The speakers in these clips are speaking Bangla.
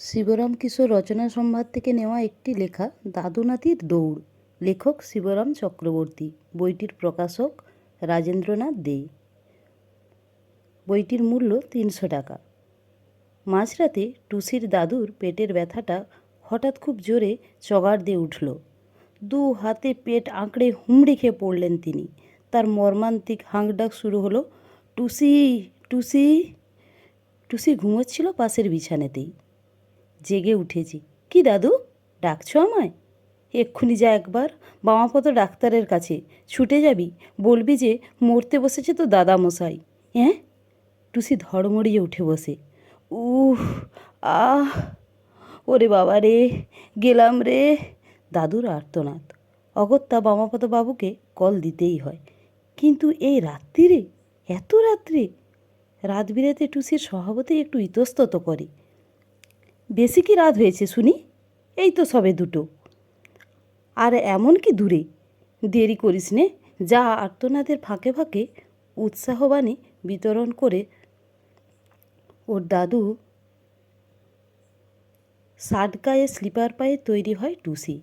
শিবরাম কিশোর রচনা সম্ভার থেকে নেওয়া একটি লেখা দাদু নাতির দৌড়। লেখক শিবরাম চক্রবর্তী। বইটির প্রকাশক রাজেন্দ্রনাথ দে। বইটির মূল্য তিনশো টাকা। মাঝরাতে টুসির দাদুর পেটের ব্যথাটা হঠাৎ খুব জোরে চগার দিয়ে উঠল। দু হাতে পেট আঁকড়ে হুমড়ি খেয়ে পড়লেন তিনি। তার মর্মান্তিক হাঁকডাক শুরু হলো, টুসি টুসি। টুসি ঘুমোচ্ছিল পাশের বিছানাতেই। জেগে উঠেছি। কি দাদু, ডাকছো আমায়? এক্ষুনি যা একবার, বামাপত ডাক্তারের কাছে। ছুটে যাবি, বলবি যে মরতে বসেছে তো দাদা মশাই হ্যাঁ টুসি ধড়মড়িয়ে উঠে বসে। উহ, আহ, ওরে বাবা রে, গেলাম রে। দাদুর আর্তনাদ। অগত্যা বামাপত বাবুকে কল দিতেই হয়। কিন্তু এই রাত্রিরে এত রাত্রে? রাত বিরাতে টুসির স্বভাবতেই একটু ইতস্তত করে। বেশি কি রাত হয়েছে শুনি? এই তো সবে দুটো। আর এমন কি দূরে? দেরি করিস নে। যা আর্তনাদের ফাঁকে ফাঁকে উৎসাহবাণী বিতরণ করে ওর দাদু শার্ট গায়ে স্লিপার পায়ে তৈরি হয় টুসি।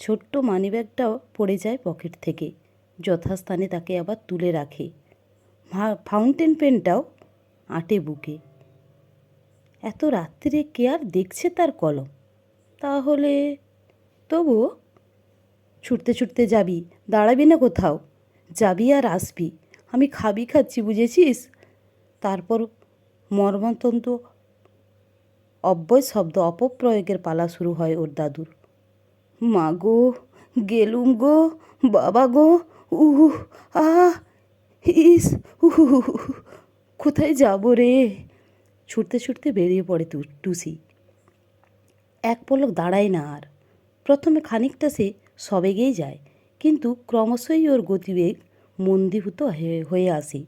ছোট্ট মানিব্যাগটাও পড়ে যায় পকেট থেকে। যথাস্থানে তাকে আবার তুলে রাখে। ফাউন্টেন পেনটাও আটে বুকে। এত রাত্রিরে কে আর দেখছে তার কলম? তাহলে তবুও ছুটতে ছুটতে যাবি, দাঁড়াবি না কোথাও। যাবি আর আসবি। আমি খাবি খাচ্ছি, বুঝেছিস? তারপর মর্মতন্ত অব্যয় শব্দ অপপ্রয়োগের পালা শুরু হয় ওর দাদুর। মা গো, গেলুম গো, বাবা গো, উহ, আহ, ইস, উহ, কোথায় যাব রে? ছুটতে ছুটতে বেরিয়ে পড়ে টুসি। এক পলক দাঁড়ায় না আর। প্রথমে খানিকটা সে সবেগেই যায়, কিন্তু ক্রমশই ওর গতিবেগ মন্দীভূত হয়ে- হয়ে আসে।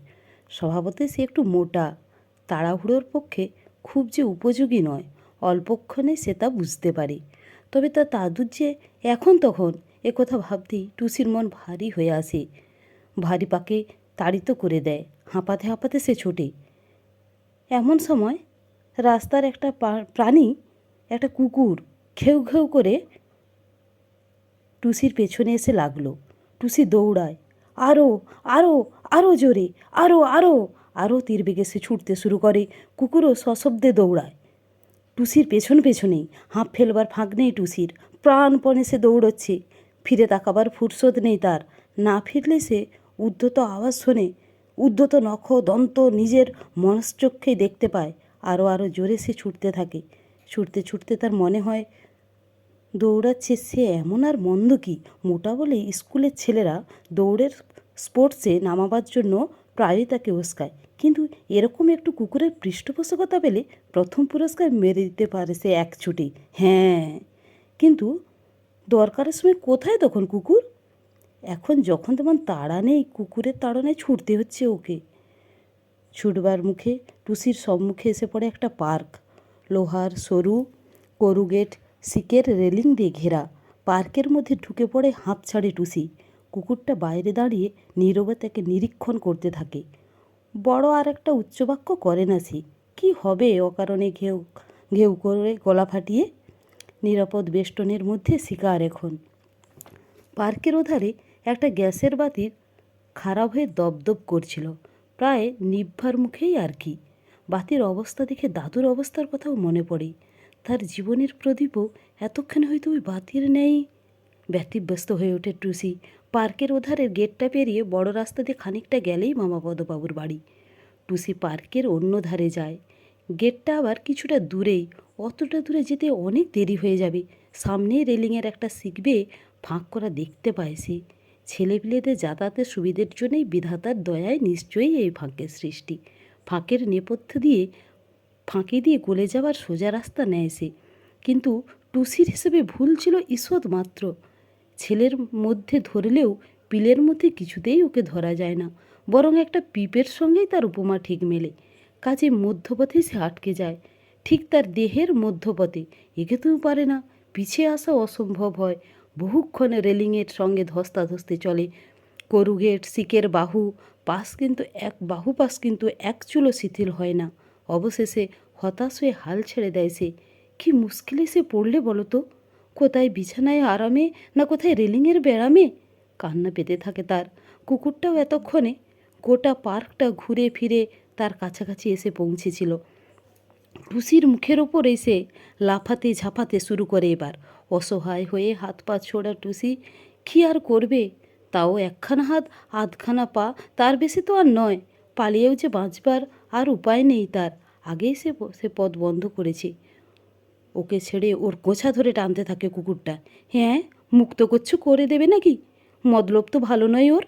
স্বভাবতই সে একটু মোটা, তাড়াহুড়োর পক্ষে খুব যে উপযোগী নয়, অল্পক্ষণে সে তা বুঝতে পারে। তবে তার দাদুর যে এখন তখন একথা ভাবতেই টুসির মন ভারী হয়ে আসে। ভারী পাকে তাড়িত করে দেয়। হাঁপাতে হাঁপাতে সে ছোটে। এমন সময় রাস্তার একটা প্রাণী, একটা কুকুর ঘেউ ঘেউ করে টুসির পেছনে এসে লাগল। টুসি দৌড়ায় আরও আরও আরও জোরে আরও আরও আরও তীর বেগে সে ছুটতে শুরু করে, কুকুরও সশব্দে দৌড়ায়। টুসির পেছন পেছনেই হাঁপ ফেলবার ফাঁক নেই টুসির, প্রাণপণে সে দৌড়চ্ছে। ফিরে তাকাবার ফুরসত নেই তার, না ফিরলে সে উদ্ধত আওয়াজ শোনে উদ্ধত নখ দন্ত নিজের মনশ্চক্ষেই দেখতে পায়। আরও আরও জোরে সে ছুটতে থাকে। ছুটতে ছুটতে তার মনে হয়, দৌড়াচ্ছে সে এমন আর মন্দ কি? মোটা বলে স্কুলের ছেলেরা দৌড়ের স্পোর্টসে নামাবার জন্য প্রায়ই তাকে উস্কায়। কিন্তু এরকম একটু কুকুরের পৃষ্ঠপোষকতা পেলে প্রথম পুরস্কার মেরে দিতে পারে সে এক ছুটে। হ্যাঁ কিন্তু দরকারের সময় কোথায় তখন কুকুর? এখন যখন তেমন তাড়া নেই, কুকুরের তাড়নায় ছুটতে হচ্ছে ওকে। ছুটবার মুখে টুসির সম্মুখে এসে পড়ে একটা পার্ক। লোহার সরু, করুগেট, সিকের রেলিং দিয়ে ঘেরা। পার্কের মধ্যে ঢুকে পড়ে হাঁপ ছাড়ে টুসি। কুকুরটা বাইরে দাঁড়িয়ে নীরবে তাকে নিরীক্ষণ করতে থাকে। বড় আর একটা উচ্চবাক্য করে না সে। কী হবে অকারণে ঘেউ ঘেউ করে গলা ফাটিয়ে? নিরাপদ বেষ্টনের মধ্যে শিকার এখন। পার্কের ওধারে একটা গ্যাসের বাতির খারাপ হয়ে দপদপ করছিল। প্রায় নিভ্বার মুখেই আর কি। বাতির অবস্থা দেখে দাদুর অবস্থার কথাও মনে পড়ে। তার জীবনের প্রদীপও এতক্ষণে হয়তো ওই বাতির নেই। ব্যতিব্যস্ত হয়ে ওঠে টুসি। পার্কের ওধারের গেটটা পেরিয়ে বড় রাস্তা দিয়ে খানিকটা গেলেই মামাপদবাবুর বাড়ি। টুসি পার্কের অন্য ধারে যায়। গেটটা আবার কিছুটা দূরেই। অতটা দূরে যেতে অনেক দেরি হয়ে যাবে। সামনেই রেলিংয়ের একটা শিখবে ফাঁক করা দেখতে পায় সে। ছেলেপিলেদের যাতায়াতের সুবিধের জন্যই বিধাতার দয়ায় নিশ্চয়ই এই ফাঁকের সৃষ্টি। ফাঁকের নেপথ্য দিয়ে, ফাঁকি দিয়ে গলে যাওয়ার সোজা রাস্তা নেয় সে। কিন্তু টুসির হিসেবে ভুল ছিল ঈষৎ মাত্র। ছেলের মধ্যে ধরলেও পিলের মধ্যে কিছুতেই ওকে ধরা যায় না। বরং একটা পিপের সঙ্গেই তার উপমা ঠিক মেলে। কাজে মধ্যপথে সে আটকে যায়। ঠিক তার দেহের মধ্যপথে। এগোতেও পারে না। পিছিয়ে আসা অসম্ভব হয়। বহুক্ষণে রেলিংয়ের সঙ্গে ধস্তাধস্তি চলে। করুগেট, সিকের বাহু, পাশ কিন্তু এক, বাহু পাশ কিন্তু এক চুলো শিথিল হয় না। অবশেষে হতাশ হয়ে হাল ছেড়ে দেয় সে। কী মুশকিলে সে পড়লে বলো তো? কোথায় বিছানায় আরামে না কোথায় রেলিংয়ের ব্যারামে? কান্না পেতে থাকে তার। কুকুরটাও এতক্ষণে গোটা পার্কটা ঘুরে ফিরে তার কাছাকাছি এসে পৌঁছেছিল। টুসির মুখের ওপর এসে লাফাতে ঝাঁপাতে শুরু করে এবার। অসহায় হয়ে হাত পা ছোড়া টুসি, কী আর করবে? তাও একখানা হাত, আধখানা পা, তার বেশি তো আর নয়। পালিয়েও যে বাঁচবার আর উপায় নেই তার। আগেই সে সে পথ বন্ধ করেছে। ওকে ছেড়ে ওর গোছা ধরে টানতে থাকে কুকুরটা। হ্যাঁ মুক্ত করছু করে দেবে নাকি? মতলব তো ভালো নয় ওর।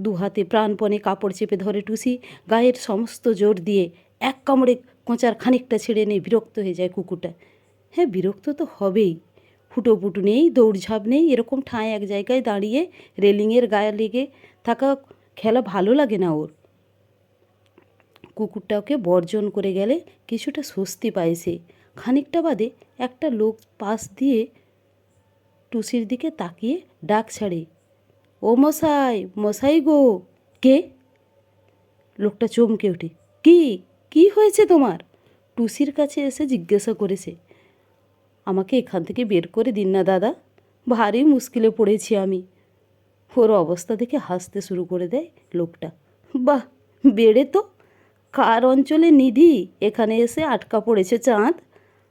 দু হাতে প্রাণপণে কাপড় চেপে ধরে টুসি, গায়ের সমস্ত জোর দিয়ে এক কামড়ে কোঁচার খানিকটা ছেড়ে নিয়ে বিরক্ত হয়ে যায় কুকুরটা। হ্যাঁ বিরক্ত তো হবেই। ফুটোপুটু নেই, দৌড়ঝাঁপ নেই, এরকম ঠাঁই এক জায়গায় দাঁড়িয়ে রেলিংয়ের গায়ে লেগে থাকা খেলা ভালো লাগে না ওর। কুকুরটাকে বর্জন করে গেলে কিছুটা স্বস্তি পায় সে। খানিকটা বাদে একটা লোক পাশ দিয়ে টুসির দিকে তাকিয়ে ডাক ছাড়ে, ও মশাই মশাই গো। কে? লোকটা চমকে ওঠে, কি কি হয়েছে তোমার? টুসির কাছে এসে জিজ্ঞাসা করেছে আমাকে এখান থেকে বের করে দিন না, দাদা। ভারী মুশকিলে পড়েছি আমি। ওর অবস্থা দেখে হাসতে শুরু করে দেয় লোকটা। বাহ, বেড়ে তো। কার অঞ্চলে নিধি? এখানে এসে আটকা পড়েছে চাঁদ।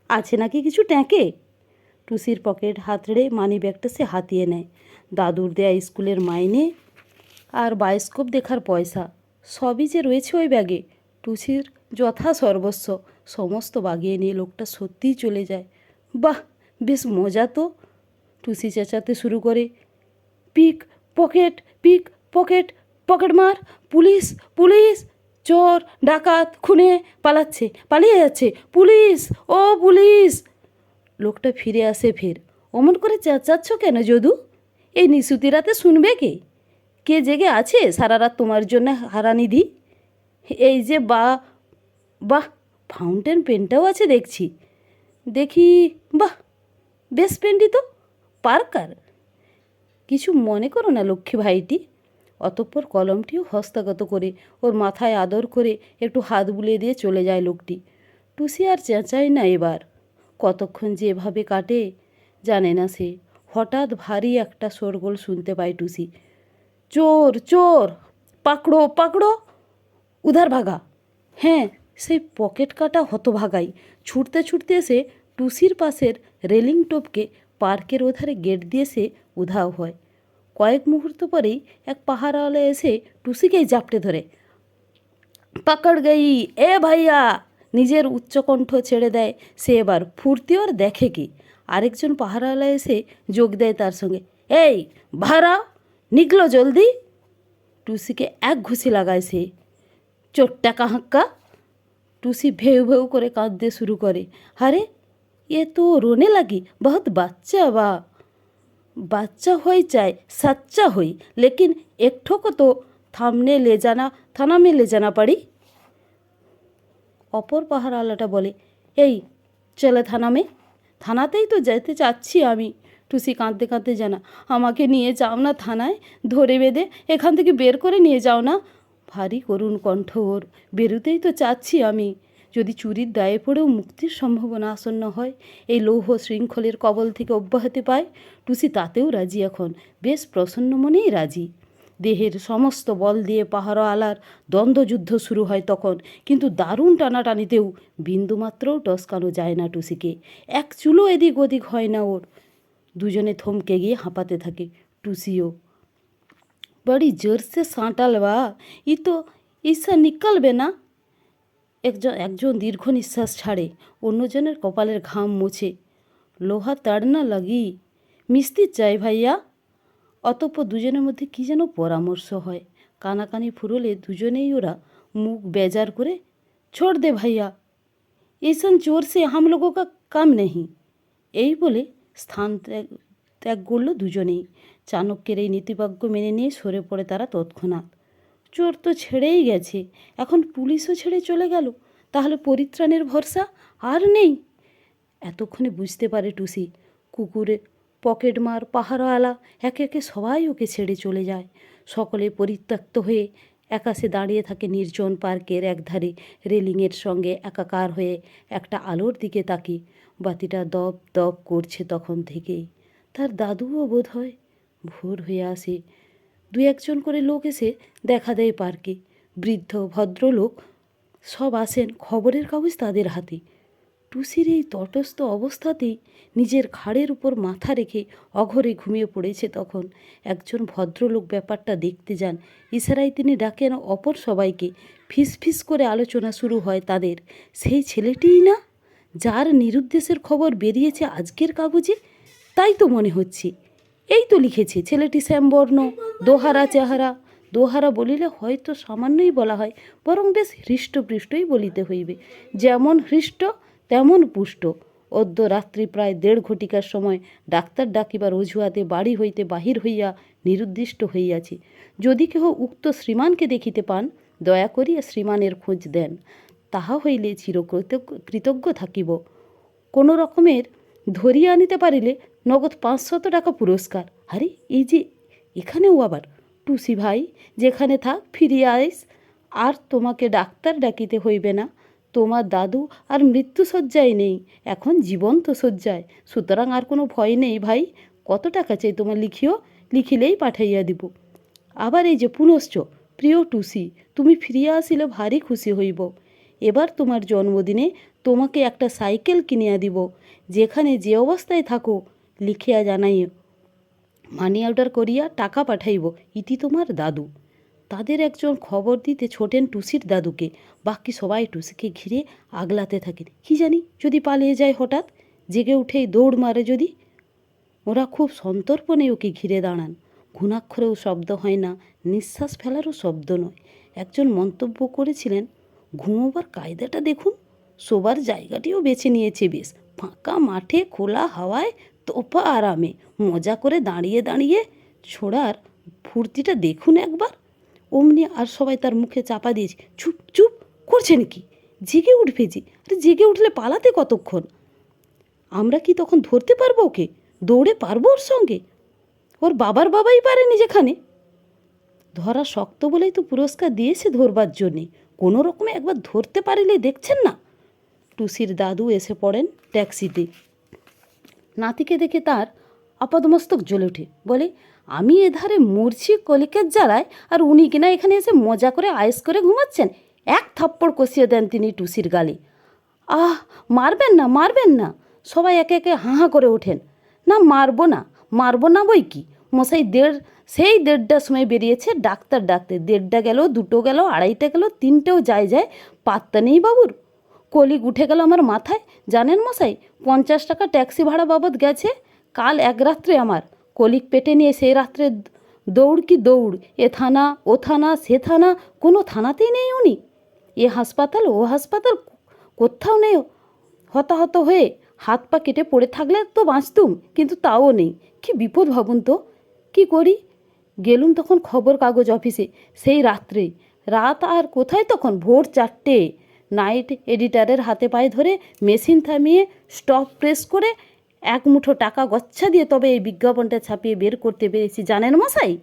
আছে নাকি কিছু ট্যাঁকে? টুসির পকেট হাতড়ে মানি ব্যাগটা সে হাতিয়ে নেয়। দাদুর দেয়া স্কুলের মাইনে আর বায়োস্কোপ দেখার পয়সা। সবই যে রয়েছে ওই ব্যাগে। টুসির যথা সর্বস্ব। সমস্ত বাগিয়ে নিয়ে লোকটা সত্যিই চলে যায়। বাহ, বেশ মজা তো। টুসি চেঁচাতে শুরু করে, pickpocket pickpocket pocket মার, পুলিশ পুলিশ, চোর, ডাকাত, খুনে পালাচ্ছে, পালিয়ে যাচ্ছে, পুলিশ, ও পুলিশ। লোকটা ফিরে আসে ফের। অমন করে চেঁচাচ্ছ কেন যদু? এই নিশুতি রাতে শুনবে কে? কে জেগে আছে সারা রাত তোমার জন্য হারানিধি? এই যে বা, বাহ ফাউন্টেন পেনটাও আছে দেখছি। দেখি, বাহ বেশ পেনটি তো, পার্কার। কিছু মনে করো না লক্ষ্মী ভাইটি? অতঃপর কলমটিও হস্তগত করে ওর মাথায় আদর করে একটু হাত বুলিয়ে দিয়ে চলে যায় লোকটি। টুসি আর চেঁচায় না এবার। কতক্ষণ যে এভাবে কাটে, জানে না সে। হঠাৎ ভারী একটা শোরগোল শুনতে পায় টুসি। চোর চোর, পাকড়ো পাকড়ো, উধার ভাগা। হ্যাঁ সেই পকেট কাটা হতভাগাই। ছুটতে ছুটতে এসে টুসির পাশের রেলিং টোপকে পার্কের ওধারে গেট দিয়ে সে উধাও হয়। কয়েক মুহূর্ত পরেই এক পাহারাওয়ালা এসে টুসিকেই জাপটে ধরে। পাকড় গই, এ ভাইয়া! নিজের উচ্চকণ্ঠ ছেড়ে দেয়। সে এবার ফুর্তি ওর দেখে কি? আরেকজন পাহারাওয়ালা এসে যোগ দেয় তার সঙ্গে। এই ভাড়া নিকলো জলদি? টুসিকে এক ঘুষি লাগায় সে। চোট্টা কাহাক্কা টুসি ভেউ ভেউ করে কাঁদতে শুরু করে আরে এ তো রোনে লাগি বহুত বাচ্চা বা বাচ্চা হয়ে চায় সাচ্চা হই লেকিন একঠো को तो থামনে ले जाना थाना में ले जाना पड़ी অপর পাহারাওয়ালাটা বলে এই চলে থানা মে থানাতেই তো যেতে চাচ্ছি আমি টুসি কাঁদতে কাঁদতে জানা আমাকে নিয়ে যাও না থানায় ধরে বেঁধে এখান থেকে বের করে নিয়ে যাও না ভারী করুণ কণ্ঠ ওর। বেরোতেই তো চাচ্ছি আমি। যদি চুরির দায়ে পড়েও মুক্তির সম্ভাবনা আসন্ন হয়, এই লৌহ শৃঙ্খলের কবল থেকে অব্যাহতি পায় টুসি তাতেও রাজি এখন। বেশ প্রসন্ন মনেই রাজি। দেহের সমস্ত বল দিয়ে পাহারাওয়ালার দ্বন্দ্বযুদ্ধ শুরু হয় তখন, কিন্তু দারুণ টানাটানিতেও বিন্দুমাত্রও টসকানো যায় না টুসিকে। এক চুলো এদিক ওদিক হয় না ওর। দুজনে থমকে গিয়ে হাঁপাতে থাকে টুসিও। বড়ি জোরসে সাঁটাল বা ই তো ঈর্ষা নিকলবে না একজন একজন দীর্ঘ নিঃশ্বাস ছাড়ে অন্যজনের কপালের ঘাম মুছে লোহা তাড় না লাগি মিস্ত্রি চাই ভাইয়া অতঃপর দুজনের মধ্যে কী যেন পরামর্শ হয় কানাকানি ফুরলে দুজনেই ওরা মুখ বেজার করে ছোড় দে ভাইয়া ऐसन चोर से हम लोगों का काम नहीं এই বলে স্থান ত্যাগ ত্যাগ করল দুজনেই চাণক্যের এই নীতিবাক্য মেনে নিয়ে সরে পড়ে তারা তৎক্ষণাৎ। চোর তো ছেড়েই গেছে, এখন পুলিশও ছেড়ে চলে গেল, তাহলে পরিত্রাণের ভরসা আর নেই। এতক্ষণে বুঝতে পারে টুসি, কুকুরে পকেটমার পাহারাওয়ালা একে একে সবাই ওকে ছেড়ে চলে যায়। সকলে পরিত্যক্ত হয়ে একাশে দাঁড়িয়ে থাকে নির্জন পার্কের একধারে, রেলিংয়ের সঙ্গে একাকার হয়ে একটা আলোর দিকে তাকি বাতিটা দপ দপ করছে তখন থেকেই। তার দাদুও বোধ হয় ভোর হয়ে আসে। দু একজন করে লোক এসে দেখা দেয় পার্কে। বৃদ্ধ, ভদ্রলোক সব আসেন খবরের কাগজ তাদের হাতে। টুসির এই তটস্থ অবস্থাতেই নিজের ঘাড়ের উপর মাথা রেখে অঘরে ঘুমিয়ে পড়েছে তখন। একজন ভদ্রলোক ব্যাপারটা দেখতে যান। ইশারায় তিনি ডাকেন অপর সবাইকে। ফিস ফিস করে আলোচনা শুরু হয় তাদের। সেই ছেলেটিই না? যার নিরুদ্দেশের খবর বেরিয়েছে আজকের কাগজে? তাই তো মনে হচ্ছে। এই তো লিখেছে, ছেলেটি শ্যামবর্ণ, দোহারা চেহারা। দোহারা বলিলে হয়তো সামান্যই বলা হয়, বরং বেশ হৃষ্টপৃষ্টই বলিতে হইবে। যেমন হৃষ্ট, তেমন পুষ্ট। অদ্য রাত্রি প্রায় দেড় ঘটিকার সময় ডাক্তার ডাকিবার অজুহাতে বাড়ি হইতে বাহির হইয়া নিরুদ্দিষ্ট হইয়াছি। যদি কেহ উক্ত শ্রীমানকে দেখিতে পান, দয়া করিয়া শ্রীমানের খোঁজ দেন। তাহা হইলে চিরকৃতজ্ঞ কৃতজ্ঞ থাকিব। কোনো রকমের ধরিয়ে আনিতে পারিলে নগদ পাঁচশত টাকা পুরস্কার। আরে, এই যে এখানেও আবার। টুসি ভাই, যেখানে থাক, ফিরিয়ে আইস। আর তোমাকে ডাক্তার ডাকিতে হইবে না। তোমার দাদু আর মৃত্যু শয্যায় নেই। এখন জীবন্ত শয্যায়। সুতরাং আর কোনো ভয় নেই ভাই। কত টাকা চাই তোমার লিখিও? লিখিলেই পাঠাইয়া দিব। আবার এই যে পুনশ্চ, প্রিয় টুসি, তুমি ফিরিয়া আসিলে ভারী খুশি হইব। এবার তোমার জন্মদিনে তোমাকে একটা সাইকেল কিনিয়া দিব। যেখানে যে অবস্থায় থাকো লিখিয়া জানাইও। মানি অর্ডার করিয়া টাকা পাঠাইব, ইতি তোমার দাদু। তাদের একজন খবর দিতে ছোটেন টুসির দাদুকে। বাকি সবাই টুসিকে ঘিরে আগলাতে থাকেন। কি জানি, যদি পালিয়ে যায় হঠাৎ, জেগে উঠেই দৌড় মারে যদি। ওরা খুব সন্তর্পণে ওকে ঘিরে দাঁড়ান। ঘুণাক্ষরেও শব্দ হয় না, নিঃশ্বাস ফেলারও শব্দ নয়। একজন মন্তব্য করেছিলেন, ঘুমোবার কায়দাটা দেখুন, শোবার জায়গাটিও বেছে নিয়েছে বেশ। ফাঁকা মাঠে, খোলা হাওয়ায় তোপা আরামে মজা করে দাঁড়িয়ে দাঁড়িয়ে ছোড়ার ফুর্তিটা দেখুন একবার। অমনি আর সবাই তার মুখে চাপা দিয়েছে চুপ চুপ করছেন কি জেগে উঠবে যে, আরে জেগে উঠলে পালাতে কতক্ষণ? আমরা কি তখন ধরতে পারব ওকে? দৌড়ে পারব ওর সঙ্গে? ওর বাবার বাবাই পারেনি যেখানে? ধরা শক্ত বলেই তো পুরস্কার দিয়েছে ধরবার জন্যে। কোনো রকমে একবার ধরতে পারিলে দেখছেন না? টুসির দাদু এসে পড়েন ট্যাক্সিতে। নাতিকে দেখে তার আপাদমস্তক জ্বলে ওঠে। বলে, আমি এধারে মরছি কলিকের জ্বালায়, আর উনি কিনা এখানে এসে মজা করে আয়েস করে ঘুমাচ্ছেন। এক থাপ্পড় কষিয়ে দেন তিনি টুসির গালে। আহ, মারবেন না মারবেন না। সবাই একে একে হাঁ হাঁ করে ওঠেন। না, মারবো না মারবো না বই কি? মশাই দেড়, সেই দেড়টার সময় বেরিয়েছে, ডাক্তার ডাকতে। দেড়টা গেল, দুটো গেল, আড়াইটা গেল, তিনটেও যায় যায়, পাত্তা নেই বাবুর। কলিক উঠে গেল আমার মাথায়। জানেন মশাই, পঞ্চাশ টাকা ট্যাক্সি ভাড়া বাবদ গেছে। কাল এক রাত্রে আমার। কলিক পেটে নিয়ে সেই রাত্রে দৌড় কি দৌড়? এ থানা, ও থানা, সে থানা, কোনো থানাতেই নেই উনি। এ হাসপাতাল, ও হাসপাতাল, কোথাও নেই। হতাহত হয়ে হাত পা কেটে পড়ে থাকলে তো বাঁচতুম, কিন্তু তাও নেই। কি বিপদ ভাবুন তো। কি করি? গেলুম তখন খবর কাগজ অফিসে। সেই রাত্রেই রাত আর কোথায় তখন? ভোর চারটে। নাইট এডিটারের হাতে পায়ে ধরে মেশিন থামিয়ে স্টপ প্রেস করে এক মুঠো টাকা গচ্ছা দিয়ে তবে এই বিজ্ঞাপনটা ছাপিয়ে বের করতে পেরেছি, জানেন মশাই?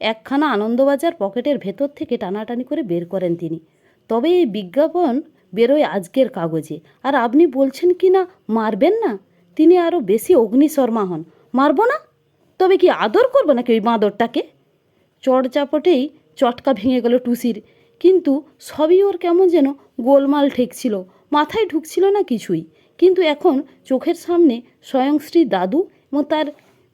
একখানা আনন্দবাজার পকেটের ভেতর থেকে টানাটানি করে বের করেন তিনি। তবে এই বিজ্ঞাপন বেরোয় আজকের কাগজে। আর আপনি বলছেন কি না, মারবেন না? তিনি আরও বেশি অগ্নিশর্মা হন। মারবো না? তবে কি আদর করব নাকি ওই বাঁদরটাকে? চড়চাপটেই চটকা ভেঙে গেল টুসির কিন্তু সবই ওর কেমন যেন গোলমাল ঠেকছিল, মাথায় ঢুকছিল না কিছুই। কিন্তু এখন চোখের সামনে স্বয়ং শ্রী দাদু এবং তার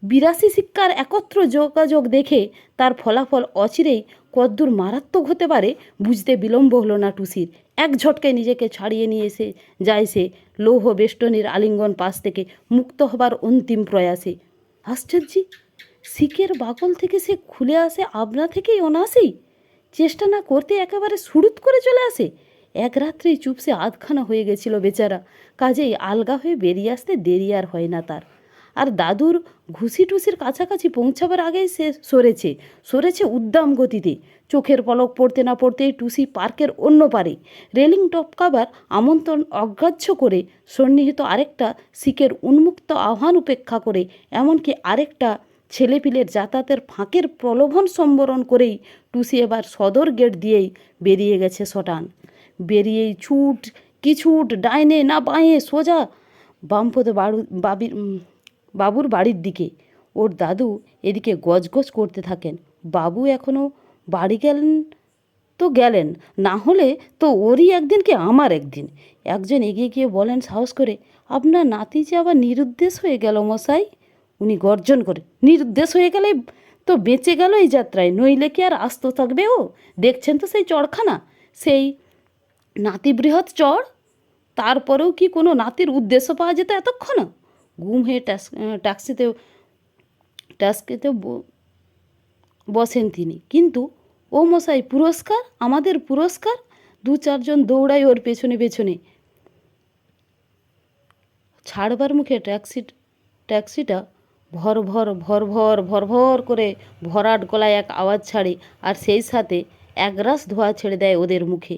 বিরাশি শিক্ষার একত্র যোগাযোগ দেখে তার ফলাফল অচিরেই কদ্দূর মারাত্মক হতে পারে বুঝতে বিলম্ব হলো না টুসির। এক ঝটকায় নিজেকে ছাড়িয়ে নিয়ে এসে যায় সে লৌহ বেষ্টনীর আলিঙ্গন পাশ থেকে মুক্ত হবার অন্তিম প্রয়াসে। আশ্চর্যি, শিখের বাকল থেকে সে খুলে আসে আপনা থেকেই অনাসেই চেষ্টা না করতে একেবারে সুড়ুত করে চলে আসে। এক রাত্রেই চুপসে আধখানা হয়ে গেছিল বেচারা। কাজেই আলগা হয়ে বেরিয়ে আসতে দেরি আর হয় না তার। আর দাদুর ঘুষি টুসির কাছাকাছি পৌঁছাবার আগেই সে সরেছে। সরেছে উদ্দাম গতিতে। চোখের পলক পড়তে না পড়তেই টুসি পার্কের অন্য পারে। রেলিং টপকাবার আমন্ত্রণ অগ্রাহ্য করে সন্নিহিত আরেকটা শিকের উন্মুক্ত আহ্বান উপেক্ষা করে, এমনকি আরেকটা ছেলেপিলের যাতায়াতের ফাঁকের প্রলোভন সম্বরণ করেই টুসি এবার সদর গেট দিয়েই বেরিয়ে গেছে শটান। বেরিয়েই ছুট, কি ছুট, ডাইনে না বাঁয়ে, সোজা বামপদে বাড়ু বাবির বাবুর বাড়ির দিকে। ওর দাদু এদিকে গজগজ করতে থাকেন। বাবু এখনও বাড়ি গেলেন তো গেলেন, না হলে তো ওরই একদিন কি আমার একদিন? একজন এগিয়ে গিয়ে বলেন সাহস করে, আপনার নাতি যে আবার নিরুদ্দেশ হয়ে গেল মশাই? উনি গর্জন করে নির্দেশ হয়ে গেলে তো বেঁচে গেল এই যাত্রায়, নইলে কি আর আস্ত থাকবে ও? দেখছেন তো সেই চড়খানা সেই নাতি বৃহৎ চড় তারপরেও কি কোনো নাতির উদ্দেশ্য পাওয়া যেত এতক্ষণ? গুম হয়ে ট্যাক্স ট্যাক্সিতে ট্যাক্সিতে বসেন তিনি। কিন্তু, ও মশাই পুরস্কার, আমাদের পুরস্কার, দু চারজন দৌড়ায় ওর পেছনে পেছনে। ছাড়বার মুখে ট্যাক্সি, ট্যাক্সিটা ভর ভর ভর ভর ভর ভর করে ভরাট গলায় এক আওয়াজ ছাড়ে আর সেই সাথে একরাশ ধোয়া ছেড়ে দেয় ওদের মুখে।